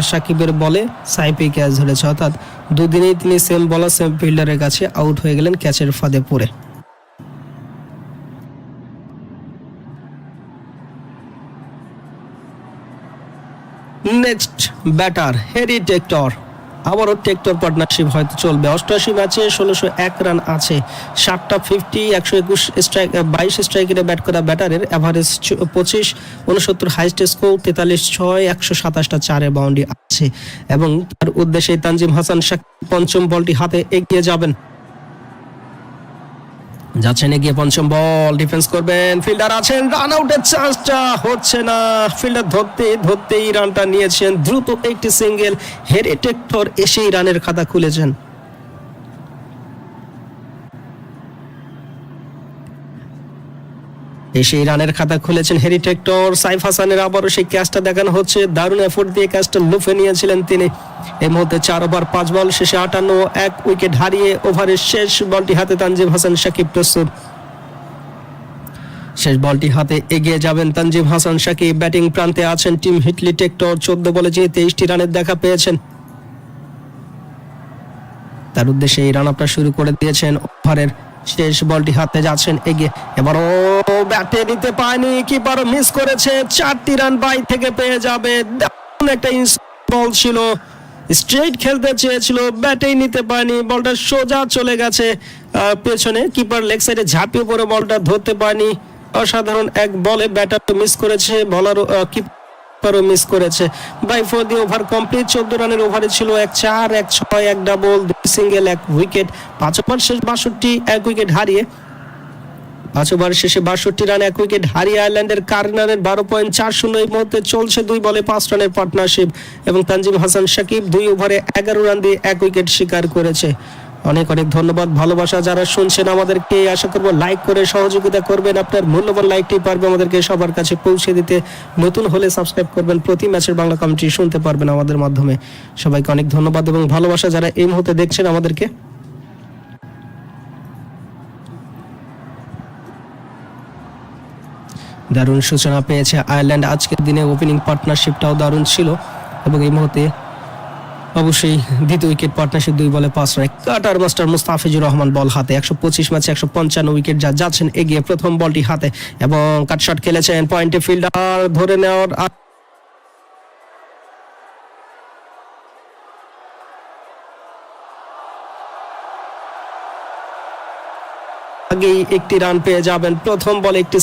সাকিবের বলে সাইপে ক্যাচ ধরেছে। অর্থাৎ দুদিনেই তিনি সেম বলার সেম ফিল্ডারের কাছে আউট হয়ে গেলেন ক্যাচের ফাঁদে পড়ে। নেক্সট ব্যাটার হেরি টেক্টর আবারও টেক্টর পার্টনারশিপ হয়তো চলবে। অষ্টআশি ম্যাচে ষোলোশো এক রান আছে। সাতটা ফিফটি একশো একুশ স্ট্রাইক বাইশ স্ট্রাইকেরে ব্যাট করা ব্যাটারের অ্যাভারেজ পঁচিশ উনসত্তর হাইস্ট স্কোর তেতাল্লিশ ছয়, একশো সাতাশটা চারে বাউন্ডারি আছে। এবং তার উদ্দেশ্যে তানজিম হাসান শাক পঞ্চম বলটি হাতে এগিয়ে যাবেন। যাচ্ছেন এগিয়ে পঞ্চম বল ডিফেন্স করবেন। ফিল্ডার আছেন রান আউটের চান্সটা হচ্ছে না। ফিল্ডার ধরতে, ধরতেই রানটা নিয়েছেন। দ্রুত একটি সিঙ্গেল হেরে টেক্টর এসেই রানের খাতা খুলেছেন। এসেই রানের খাতা খুলেছেন হেরি টেক্টর। সাইফ হাসানের আবারও সেই ক্যাচটা দেখানো হচ্ছে। দারুণ এফোর্ট দিয়ে ক্যাচটা লুফে নিয়েছিলেন তিনি। এই মুহূর্তে চার ওভার, পাঁচ বল, শেষে আটান্ন, এক উইকেট হারিয়ে ওভারের শেষ বলটি হাতে তানজিম হাসান সাকিব প্রস্তুত শেষ বলটি হাতে এগিয়ে যাবেন তানজিম হাসান সাকিব ব্যাটিং প্রান্তে আছেন টিম হিটলি টেক্টর। চোদ্দ বলে যে তেইশটি রানের দেখা পেয়েছেন। তার উদ্দেশ্যে এই রান আপটা শুরু করে দিয়েছেন ওভারের শেষ বলটি হাতে যাচ্ছেন এগিয়ে। এবারও ব্যাটে নিতে পায়নি কিপারও মিস করেছে। চারটি রান বাই থেকে পেয়ে যাবে। একটা বল ছিল। স্ট্রেট খেলতে চেয়েছিল, ব্যাটেই নিতে পায়নি বলটা সোজা চলে গেছে পেছনে। কিপার লেগ সাইডে ঝাঁপিয়ে পড়ে বলটা ধরতে পায়নি অসাধারণ এক বলে ব্যাটার মিস করেছে বলারও কিপারও মিস করেছে। Bye four the over complete চোদ্দ রানের ওভারে ছিল এক চার, এক ছয়, এক ডাবল দুই সিঙ্গেল এক উইকেট পাঁচ ওভার শেষ বাষট্টি, এক উইকেট হারিয়ে পাঁচ ওভার শেষে বাষট্টি রান, এক উইকেট হারিয়ে আয়ারল্যান্ডের কার্নারের বারো পয়েন্ট চার শূন্য। এই মুহূর্তে চলছে দুই বলে পাঁচ রানের পার্টনারশিপ এবং তানজিম হাসান সাকিব দুই ওভারে এগারো রান দিয়ে এক উইকেট শিকার করেছে। অনেক অনেক ধন্যবাদ, ভালোবাসা যারা শুনছেন আমাদেরকে। আশা করব লাইক করে সহযোগিতা করবেন। আপনার মূল্যবান লাইকটি পারবে আমাদেরকে সবার কাছে পৌঁছে দিতে। নতুন হলে সাবস্ক্রাইব করবেন। প্রতি ম্যাচের বাংলা কমেন্ট্রি শুনতে পারবেন আমাদের মাধ্যমে। সবাইকে অনেক ধন্যবাদ এবং ভালোবাসা যারা এই মুহূর্তে দেখছেন আমাদেরকে। দারুণ সূচনা পেয়েছে আয়ারল্যান্ড। আজকের দিনে ওপেনিং পার্টনারশিপটাও দারুণ ছিল এবং এই মুহূর্তে অবশ্যই দ্বিতীয় উইকেট পার্টনারশিপ দুই বলে পাঁচ run cutter master Mustafizur Rahman ball হাতে। একশো পঁচিশ ম্যাচে একশো পঞ্চান্ন উইকেট যা যাচ্ছেন, এগিয়ে প্রথম বলটি হাতে এবং কাটশট খেলেছেন পয়েন্টে ফিল্ডার ধরে নেওয়ার আগেই একটি রান পেয়ে যাবেন প্রথম বলে একটি